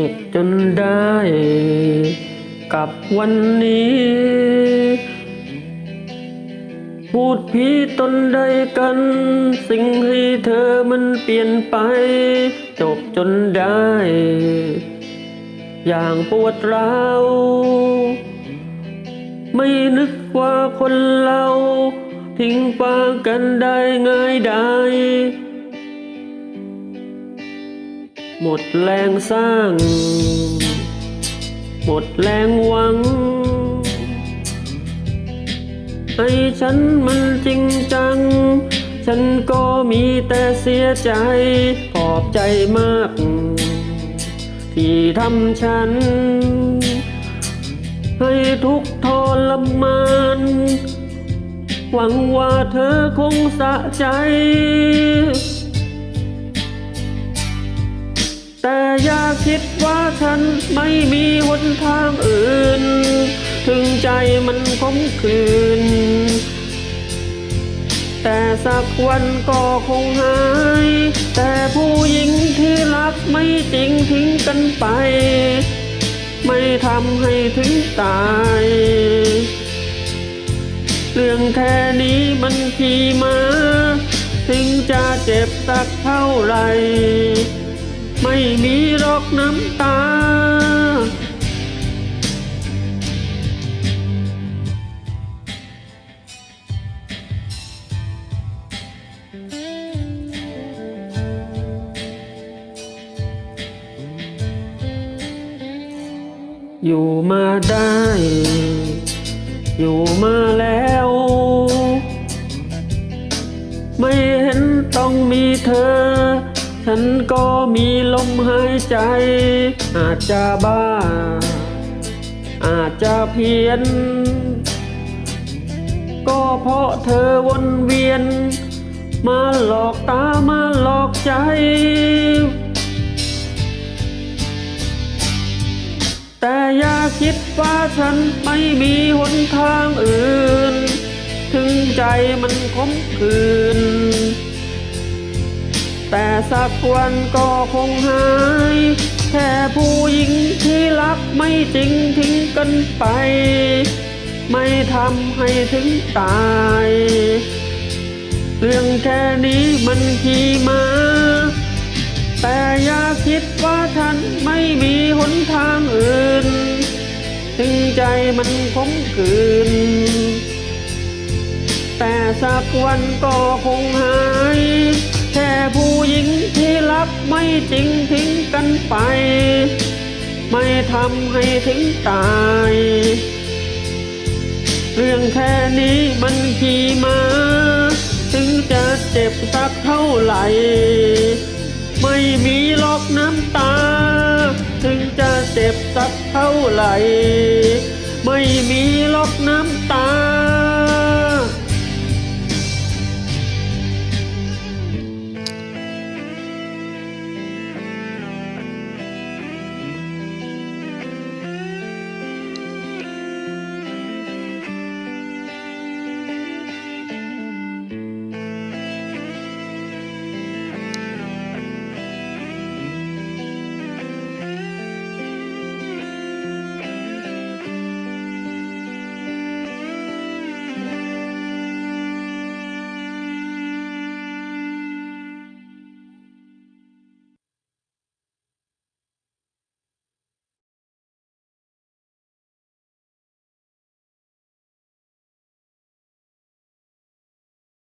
เจ็บจนได้ กับวันนี้ พูดพีตนใดกัน สิ่งให้เธอมันเปลี่ยนไป จบจนได้ อย่างปวดร้าวไม่นึกว่าคนเรา ทิ้งปากันได้ง่ายได้ หมดแรงสร้าง หมดแรงหวังให้ฉันมันจริงจัง ฉันก็มีแต่เสียใจ ขอบใจมาก ที่ทำฉัน ให้ทุกทรมาน หวังว่าเธอคงสะใจ คิดว่าฉันไม่มีหนทางอื่น ถึงใจมันคมคืน แต่สักวันก็คงหาย แต่ผู้หญิงที่รักไม่จริงทิ้งกันไป ไม่ทำให้ถึงตาย เรื่องแค่นี้มันขี่มา ถึงจะเจ็บสักเท่าไหร่ ไม่มีรอกน้ำตา อยู่มาได้ อยู่มาแล้ว ไม่เห็นต้องมีเธอ ฉันก็มีลมหายใจ อาจจะบ้า อาจจะเพี้ยน ก็เพราะเธอวนเวียน มาหลอกตามาหลอกใจ แต่อย่าคิดว่าฉันไม่มีหนทางอื่น ถึงใจมันคมคืน สักวันก็คงหาย แค่ผู้หญิงที่รักไม่จริงทิ้งกันไป ไม่ทำให้ถึงตาย เรื่องแค่นี้มันขี่มา แต่อย่าคิดว่าฉันไม่มีหนทางอื่น ถึงใจมันคมคืน แต่สักวันก็คงหาย ผู้หญิงที่รักไม่จริงทิ้งกันไป ไม่ทำให้ถึงตาย เรื่องแค่นี้มันขี่มา ถึงจะเจ็บสักเท่าไหร่ ไม่มีหรอกน้ำตา ถึงจะเจ็บสักเท่าไหร่ ไม่มีหรอกน้ำตา